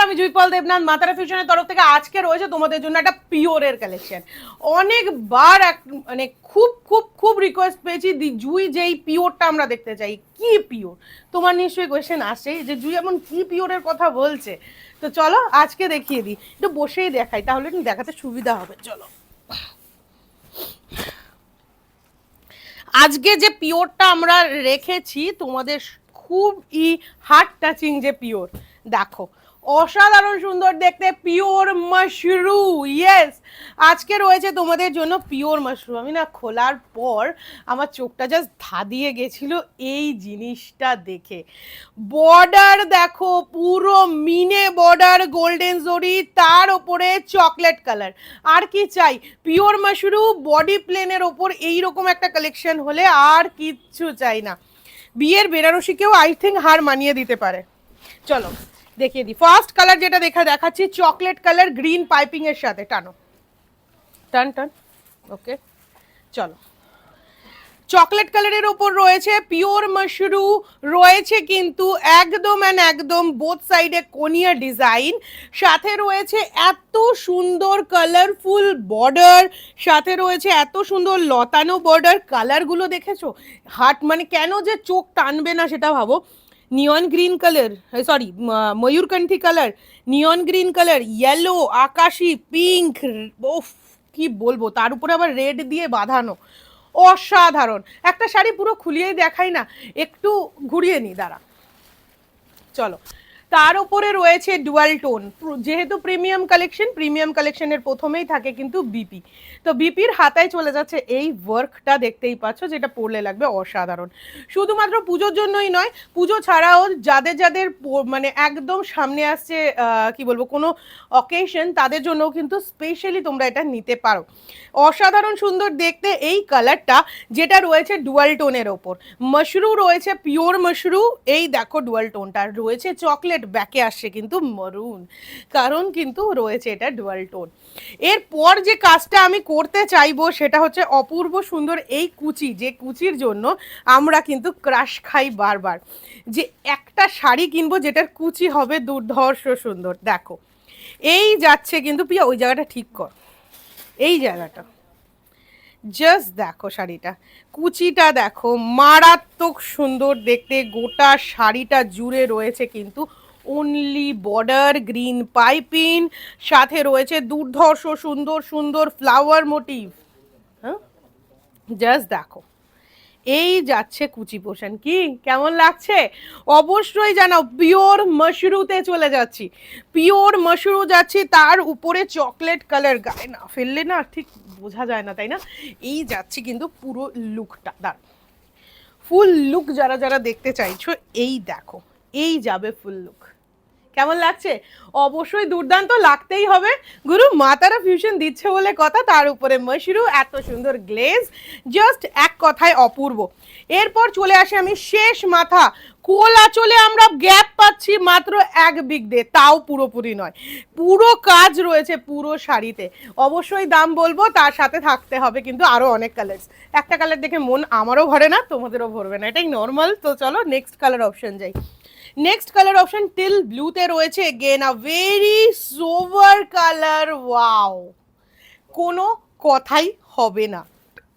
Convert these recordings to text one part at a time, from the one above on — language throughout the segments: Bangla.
আমি জুইপাল দেবনাথ মাতারা ফিউশনের তরফ থেকে আজকে রয়েছে তোমাদের জন্য একটা পিওরের কালেকশন অনেকবার এক- মানে খুব খুব খুব রিকোয়েস্ট পেয়েছি দি- জুই যেই পিওরটা আমরা দেখতে চাই, কি পিওর? তোমার নিশ্চয়ই কোয়েশ্চেন আসছে যে জুই এমন কি পিওরের কথা বলছে। তো চলো আজকে দেখিয়ে দিই। একটু বসেই দেখাই, তাহলে দেখাতে সুবিধা হবে, চলো। আজকে যে পিওরটা আমরা রেখেছি, তোমাদের খুবই হার্ট টাচিং যে পিওর, দেখো। অসাধারণ সুন্দর দেখতে পিওর মাশরু ইয়েস আজকে রয়েছে তোমাদের জন্য পিওর মাশরু আমি না খোলার পর আমার চোখটা জাস্ট ধাঁধিয়ে গেছিল এই জিনিসটা দেখে। বর্ডার দেখো, পুরো মিনে বর্ডার গোল্ডেন জরি তার ওপরে চকলেট কালার আর কি চাই? পিওর মাশরু বডি প্লেনের ওপর এইরকম একটা কালেকশন হলে আর কিচ্ছু চাই না। বিয়ের বেনারসিকেও আই থিঙ্ক হার মানিয়ে দিতে পারে। চলো। দেখিয়ে দিই। ফার্স্ট কালার যেটা দেখা দেখাচ্ছি চকলেট কালার গ্রিন পাইপিং এর সাথে। টানো। টান টান। ওকে চলো। চকলেট কালারের ওপর রয়েছে পিওর মাশরু রয়েছে কিন্তু একদম অ্যান্ড একদম বোথ সাইডে কোনিয়া ডিজাইন সাথে রয়েছে এত সুন্দর কালারফুল বর্ডার সাথে রয়েছে এত সুন্দর লতানো বর্ডার কালারগুলো দেখেছ? হাট মানে কেন যে চোখ টানবে না সেটা ভাবো। Neon green colour sorry ময়ূরকণ্ঠী colour neon green colour yellow আকাশি পিঙ্ক ওফ কি বলব? তার উপরে আবার রেড দিয়ে বাঁধানো। অসাধারণ। একটা শাড়ি পুরো খুলিয়েই দেখাই না। একটু ঘুরিয়ে নি, দাঁড়া। চলো। তার উপরে রয়েছে ডুয়াল টোন যেহেতু প্রিমিয়াম কালেকশন প্রিমিয়াম কালেকশনের প্রথমেই থাকে কিন্তু বিপি তো বিপির হাতায় চলে যাচ্ছে এই ওয়ার্কটা দেখতেই পাচ্ছ, যেটা পরলে লাগবে অসাধারণ। শুধুমাত্র পুজোর জন্যই নয়, পুজো ছাড়াও যাদের যাদের মানে একদম সামনে আসছে কি বলব, কোনো অকেশন তাদের জন্যও কিন্তু স্পেশালি তোমরা এটা নিতে পারো। অসাধারণ সুন্দর দেখতে এই কালারটা যেটা রয়েছে ডুয়াল টোনের ওপর। মাশরু রয়েছে পিওর মাশরু এই দেখো ডুয়াল টোনটা রয়েছে চকলেট ব্যাকে আসছে কিন্তু মরুন কারণ কিন্তু রয়েছে এটা ডুয়াল টোন এরপর যে কাজটা আমি করতে চাইব সেটা হচ্ছে অপূর্ব সুন্দর এই কুচি, যে কুচির জন্য আমরা কিন্তু ক্রাশ খাই বারবার। যে একটা শাড়ি কিনবো যেটার কুচি হবে দুর্ধর্ষ সুন্দর, দেখো। এই যাচ্ছে কিন্তু পিয়া ওই জায়গাটা ঠিক কর। এই জায়গাটা। জাস্ট দেখো শাড়িটা। কুচিটা দেখো, মারাত্মক সুন্দর দেখতে, গোটা শাড়িটা জুড়ে রয়েছে কিন্তু অনলি বর্ডার গ্রিন পাইপিং সাথে রয়েছে দুর্ধর্ষ, সুন্দর সুন্দর ফ্লাওয়ার মোটিভ হ্যাঁ? জাস্ট দেখো। এই যাচ্ছে কুচি পোষণ কি? কেমন লাগছে? অবশ্যই জানাও পিওর মাশরুতে চলে যাচ্ছি। পিওর মাশরু যাচ্ছি, তার উপরে চকলেট কালার গায়ে না ফেললে না ঠিক বোঝা যায় না, তাই না? এই যাচ্ছি কিন্তু পুরো লুকটা দাঁড় ফুল লুক যারা যারা দেখতে চাইছো, এই দেখো। এই যাবে ফুল লুক কেমন লাগছে? অবশ্যই দুর্দান্ত লাগতেই হবে। গুরু মাতারা ফিউশন দিচ্ছে বলে কথা, তার উপরে মশরু এত সুন্দর গ্লেজ জাস্ট এক কথায় অপূর্ব। এরপর চলে আসে আমি শেষ মাথা। কোল আঁচলে আমরা গ্যাপ পাচ্ছি মাত্র এক বিগদে তাও পুরোপুরি নয়। পুরো কাজ রয়েছে পুরো শাড়িতে। অবশ্যই দাম বলব, তার সাথে থাকতে হবে কিন্তু আরও অনেক কালার্স একটা কালার দেখে মন আমারও ভরে না, তোমাদেরও ভরবে না। এটাই নর্মাল তো চলো নেক্সট কালার অপশন যাই। নেক্সট কালার অপশন টিল ব্লুতে রয়েছে again a very sober colour wow কোনো কথাই হবে না।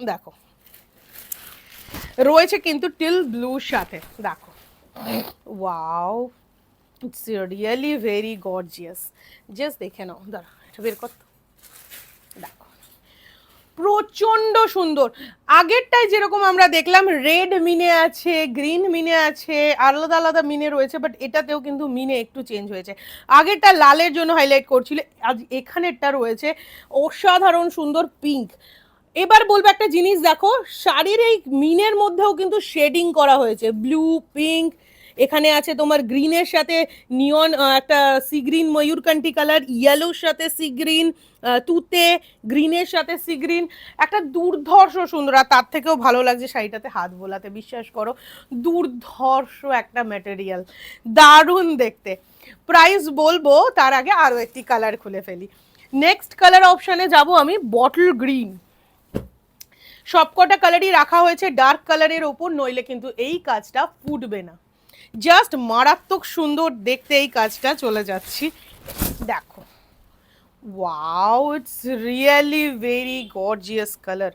দেখো। রয়েছে কিন্তু টিল ব্লুর সাথে। দেখো। Wow it's really very gorgeous just দেখে নাও। দাঁড়া, এটা বের কর তো। দেখো প্রচণ্ড সুন্দর। আগেরটায় যেরকম আমরা দেখলাম রেড মিনে আছে গ্রিন মিনে আছে, আলাদা আলাদা মিনে রয়েছে বাট এটাতেও কিন্তু মিনে একটু চেঞ্জ হয়েছে। আগেরটা লালের জন্য হাইলাইট করছিল, আজ এখানেরটা রয়েছে অসাধারণ সুন্দর পিঙ্ক এবার বলব একটা জিনিস, দেখো, শাড়ির এই মিনের মধ্যেও কিন্তু শেডিং করা হয়েছে। ব্লু পিঙ্ক এখানে আছে তোমার গ্রিনের সাথে নিয়ন একটা সি গ্রিন ময়ূরকান্টি কালার ইয়েলোর সাথে সি গ্রিন তুতে গ্রিনের সাথে সি গ্রিন একটা দুর্ধর্ষ সুন্দর, আর তার থেকেও ভালো লাগছে শাড়িটাতে হাত বোলাতে, বিশ্বাস করো। দুর্ধর্ষ একটা ম্যাটেরিয়াল দারুণ দেখতে। প্রাইস বলব, তার আগে আরও একটি কালার খুলে ফেলি। নেক্সট কালার অপশানে যাব আমি বটল গ্রিন সবকটা কালারই রাখা হয়েছে ডার্ক কালারের ওপর, নইলে কিন্তু এই কাজটা ফুটবে না। জাস্ট মারাত্মক সুন্দর দেখতে এই কাজটা চলে যাচ্ছি। দেখো। Wow, it's really very gorgeous color.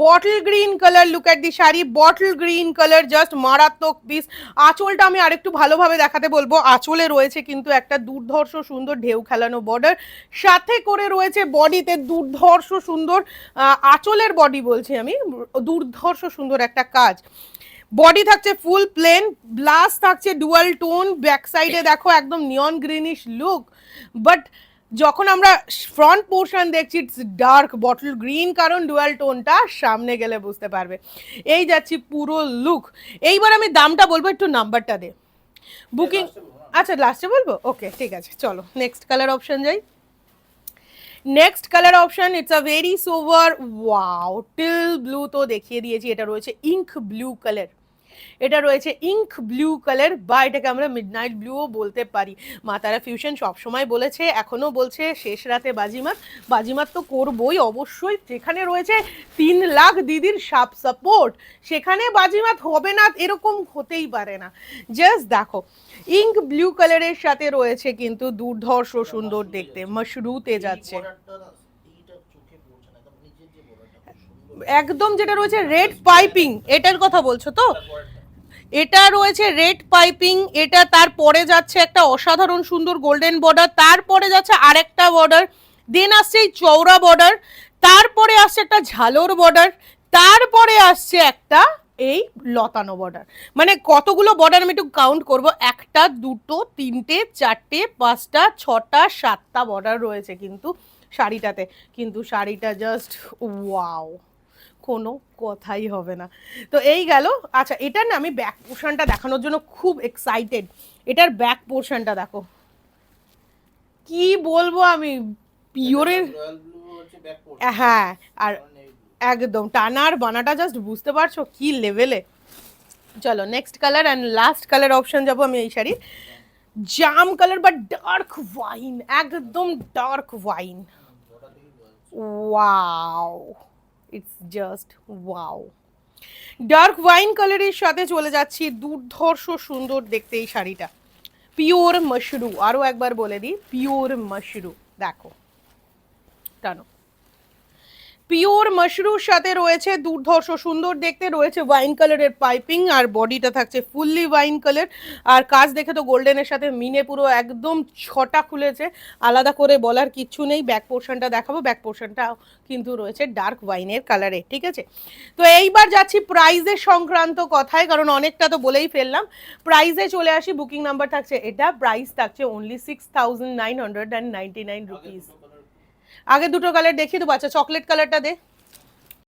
Bottle green color, look at the sari bottle green colour just মারাত্মক পিস আঁচলটা আমি আরেকটু ভালোভাবে দেখাতে বলব। আঁচলে রয়েছে কিন্তু একটা দুর্ধর্ষ সুন্দর ঢেউ খেলানো বর্ডার সাথে করে রয়েছে বডিতে দুর্ধর্ষ সুন্দর আঁচলের বডি বলছি আমি, দুর্ধর্ষ সুন্দর একটা কাজ। বডি থাকছে ফুল প্লেন ব্লাস থাকছে ডুয়াল টোন ব্যাক সাইডে দেখো একদম নিয়ন গ্রিনিশ লুক বাট যখন আমরা ফ্রন্ট পোর্শন দেখছি ইটস ডার্ক বটল গ্রিন কারণ ডুয়াল টোনটা সামনে গেলে বুঝতে পারবে। এই যাচ্ছি পুরো লুক এইবার আমি দামটা বলব একটু নাম্বারটা দে। বুকিং আচ্ছা লাস্টে বলব? ওকে ঠিক আছে চলো নেক্সট কালার অপশন যাই। Next colour option it's a very sober wow teal blue তো দেখিয়ে দিয়েছি এটা রয়েছে ইঙ্ক ব্লু কালার এটা রয়েছে ইঙ্ক ব্লু কালার বা এটাকে আমরা মিডনাইট ব্লুও বলতে পারি। মা তারা ফিউশন সবসময় বলেছে এখনও বলছে, শেষ রাতে বাজিমাত। বাজিমাত তো করবই অবশ্যই। যেখানে রয়েছে তিন লাখ দিদির সাপ সাপোর্ট, সেখানে বাজিমাত হবে না, এরকম হতেই পারে না। জাস্ট দেখো, ইঙ্ক ব্লু কালারের সাথে রয়েছে কিন্তু দুর্ধর্ষ সুন্দর দেখতে, মশরুতে যাচ্ছে। একদম যেটা রয়েছে রেড পাইপিং এটার কথা বলছো তো? এটা রয়েছে রেড পাইপিং এটা তারপরে যাচ্ছে একটা অসাধারণ সুন্দর গোল্ডেন বর্ডার তারপরে যাচ্ছে আরেকটা বর্ডার দেন আসছে এই চওড়া বর্ডার তারপরে আসছে একটা ঝালোর বর্ডার তারপরে আসছে একটা এই লতানো বর্ডার মানে কতগুলো বর্ডার আমি একটু কাউন্ট করব? একটা, দুটো, তিনটে, চারটে, পাঁচটা, ছটা, সাতটা বর্ডার রয়েছে কিন্তু। শাড়িটাতে। কিন্তু শাড়িটা জাস্ট ওয়াও কোনো কথাই হবে না। তো এই গেল। আচ্ছা এটা না আমি ব্যাক পোর্শনটা দেখানোর জন্য খুব এক্সাইটেড এটার ব্যাক পোর্শনটা দেখো। কি বলব আমি? পিওরের হ্যাঁ আর একদম। টানার বানাটা জাস্ট বুঝতে পারছ কি লেভেলে চলো next colour and last colour option যাব আমি এই শাড়ির। জাম কালার বা ডার্ক ওয়াইন একদম dark wine wow it's just wow dark wine কালারের সাথে চলে যাচ্ছি দুর্ধর্ষ সুন্দর দেখতে এই শাড়িটা। পিওর মাশরু আরও একবার বলে দিই পিওর মাশরু দেখো। টানো। পিওর মাশরুর সাথে রয়েছে দুর্ধর্ষ সুন্দর দেখতে, রয়েছে ওয়াইন কালারের পাইপিং আর বডিটা থাকছে ফুললি ওয়াইন কালার আর কাজ দেখে তো গোল্ডেনের সাথে মিনে পুরো একদম ছটা খুলেছে। আলাদা করে বলার কিচ্ছু নেই ব্যাক পোর্শনটা দেখাবো ব্যাক পোর্শনটা কিন্তু রয়েছে ডার্ক ওয়াইনের কালারে ঠিক আছে? তো এইবার যাচ্ছি প্রাইজের সংক্রান্ত কথায়, কারণ অনেকটা তো বলেই ফেললাম। প্রাইজে চলে আসি বুকিং নাম্বার থাকছে, এটা প্রাইস থাকছে only six thousand nine hundred and ninety nine rupees আগে দুটো কালার দেখিয়ে দেবো। আচ্ছা চকলেট কালারটা দে।